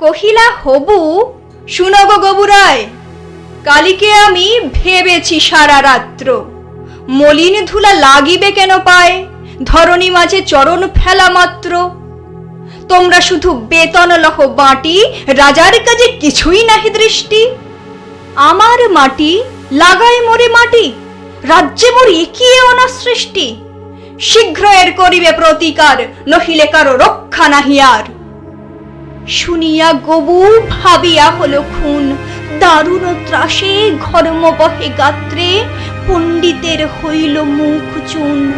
কহিলা, হবু, শুনো গো গবুরায় কালিকে আমি ভেবেছি সারা রাত্র। মলিন ধুলা লাগিবে কেন পায়? ধরণী মাঝে চরণ ফেলা মাত্র। তোমরা শুধু বেতন লহ বাটি, রাজার কাজে কিছুই নাহি দৃষ্টি। আমার মাটি লাগাই মোরে মাটি, রাজ্যে মোর একিয়ে অনাসৃষ্টি শীঘ্র এর করিবে প্রতিকার, নহিলে কারও রক্ষা নাহি আর। শুনিয়া গবু ভাবিয়া হলো খুন। দারুণ ত্রাসে ঘর্ম বহে গাত্রে, পণ্ডিতের হইল মুখ চুন।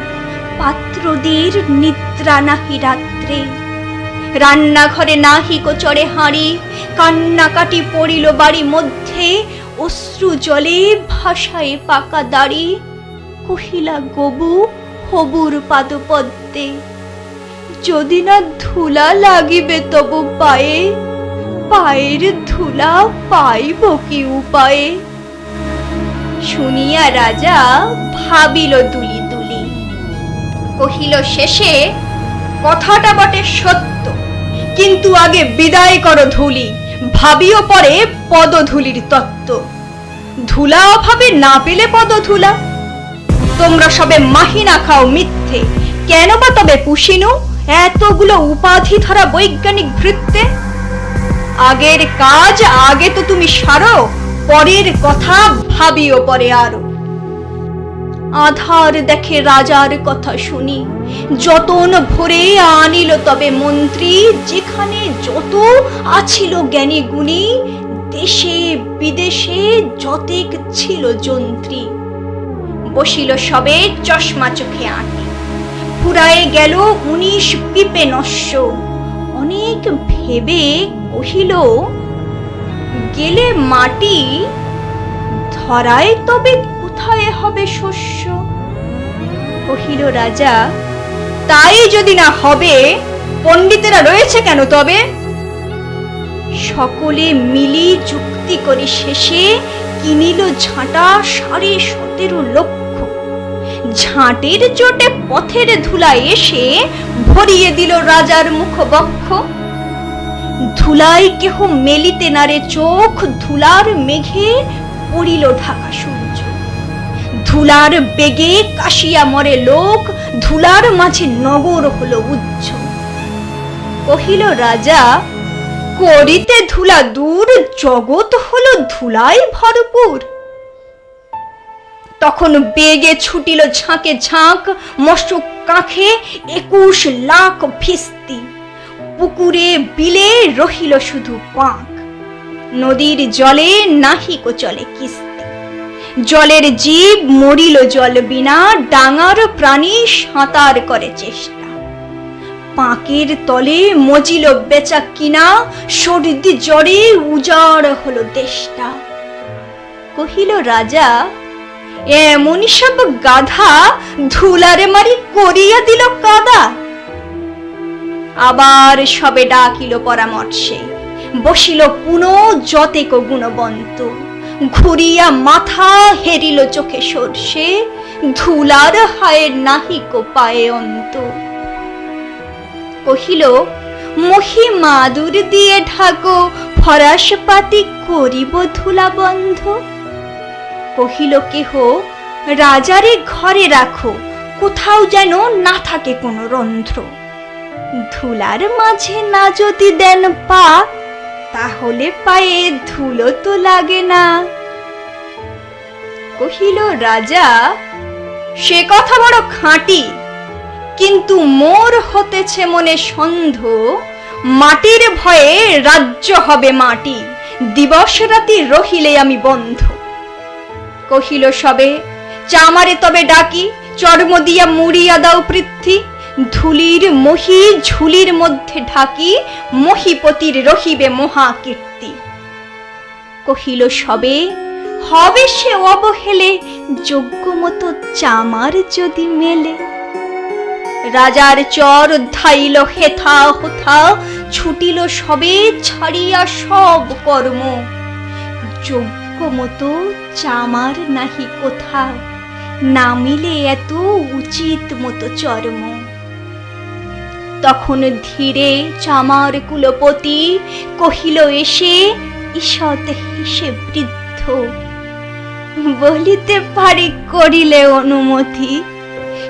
পাত্রদের নিদ্রা নাহি রাত্রে। রান্নাঘরে নাহি কোচরে হাঁড়ি, কান্নাকাটি পড়িল বাড়ি মধ্যে, অশ্রু জলে ভাষায় পাকা দাড়ি। কহিলা, গবু, হবুর পাদপদ্মে। যদি না ধুলা লাগিবে তবু পায়ে, পায়ের ধুলা পাইব কি উপায়ে? শুনিয়া রাজা ভাবিল দুলি দুলি। কহিল, শেষে কথাটা বটে সত্য। কিন্তু আগে বিদায় করো ধুলি। ভাবিও পরে পদধুলির তত্ত্ব। ধুলা অভাবে না পেলে পদধুলা। তোমরা সবে মাহিনা খাও মিথ্যে। কেন বা তবে পুষিনু? এতগুলো উপাধি ধরা বৈজ্ঞানিক ভৃত্যে? আগের কাজ আগে তো তুমি সারো, পরের কথা ভাবিও পরে আরও। আধার দেখে রাজার কথা শুনি, যতন ভরে আনিল তবে মন্ত্রী, যেখানে যত আছিল জ্ঞানী গুণী, দেশে বিদেশে যতেক ছিল যন্ত্রী। বসিল সবে চশমা চোখে আঁটি ফুরায়ে গেল উনিশ পিপে নস্য অনেক ভেবে কহিল, গেলে মাটি, ধরায় তবে কোথায় হবে শস্য? কহিল রাজা, তাই যদি না হবে, পণ্ডিতেরা রয়েছে কেন তবে? সকলে মিলি যুক্তি করে শেষে কিনিল ঝাঁটা সাড়ে সতেরো লক্ষ ঝাঁটের চোটে পথের ধুলা এসে ভরিয়ে দিল রাজার মুখ বক্ষ ধুলায় কেহ মেলিতে নারে চোখ, ধুলার মেঘে পড়িল ঢাকা সূর্য। ধুলার বেগে কাশিয়া মরে লোক, ধুলার মাঝে নগর হলো উচ্চ। কহিল, রাজা, করিতে ধুলা দূর, জগৎ হলো ধুলায় ভরপুর। তখন বেগে ছুটিল ঝাঁকে ঝাঁক মশক কাঁখে একুশ লাখ ফিস্তি। পুকুরে বিলে রহিল শুধু পাঁক। নদীর জলে নাহিকো চলে কিস্তি। জলের জীব মরিল জল বিনা, ডাঙার প্রাণী সাঁতার করে চেষ্টা। পাঁকের তলে মজিল বেচা কিনা, সর্দি জ্বরে উজাড় হলো দেশটা। কহিল, রাজা এমনই সব গাধা ধুলারে মারি করিয়া দিল কাদা। আবার সবে ডাকিল পরামর্শে, বসিল পুন যতেক গুণবন্ত। ঘুরিয়া মাথা হেরিল চোখে সর্ষে, ধুলার হায়ের নাহিক পায়ে অন্ত কহিল মহি মাদুর দিয়ে ঢাকো ফরাস পাতি করিব ধুলা বন্ধ কহিল, কেহ? রাজারে ঘরে রাখো, কোথাও যেন না থাকে কোনো রন্ধ্র। ধুলার মাঝে না যদি দেন পা, তাহলে পায়ে ধুলো তো লাগে না। কহিল, রাজা, সে কথা বড় খাঁটি, কিন্তু মোর হতেছে মনে সন্ধ মাটির ভয়ে রাজ্য হবে মাটি, দিবস রাতি রহিলে আমি বন্ধ। কহিল, সবে। চামারে তবে ডাকি, চর্ম দিয়া মুড়িয়া দাও পৃথ্বী। ধুলির মহি ঝুলির মধ্যে ঢাকি, মহিপতির রহিবে মহাকীর্তি কহিল, সবে। হবে সে অবহেলে যোগ্য মতো চামার যদি মেলে। রাজার চর ধাইল হেথা হোথা, ছুটিল সবে, ছাড়িয়া সব কর্ম। যোগ্য মতো চামার নাহি কোথাও না মিলে এত উচিত মতো চর্ম। তখন ধীরে চামার কুলপতি কহিল, এসে ঈষৎ হেসে বৃদ্ধ। বলিতে পারি করিলে অনুমতি।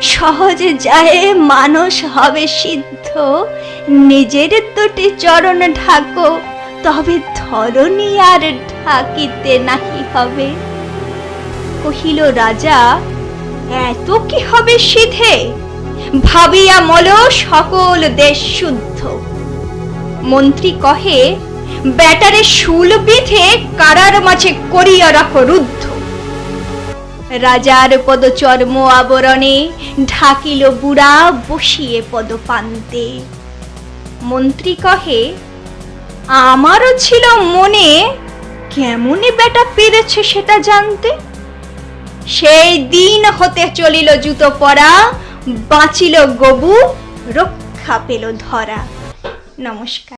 সহজে যায় মানুষ হবে সিদ্ধ। নিজের দুটি চরণ ঢাকো, তবে ধরণী আর ঢাকিতে নাহি হবে? কহিল, রাজা, এত কি হবে সিধে? ভাবিয়া মল সকল দেশ শুদ্ধ। মন্ত্রী কহে, ব্যাটারে শুল বিধে কারার মাঝে করিয়া রাখো রুদ্ধ। রাজার পদচর্ম আবরণে ঢাকিল বুড়া বসিয়ে পদপান্তে। মন্ত্রী কহে, আমারও ছিল মনে কেমনে বেটা পেরেছে সেটা জানতে? সেই দিন হতে চলিল জুতো পরা, বাঁচিল গবু, রক্ষা পেল ধরা। নমস্কার।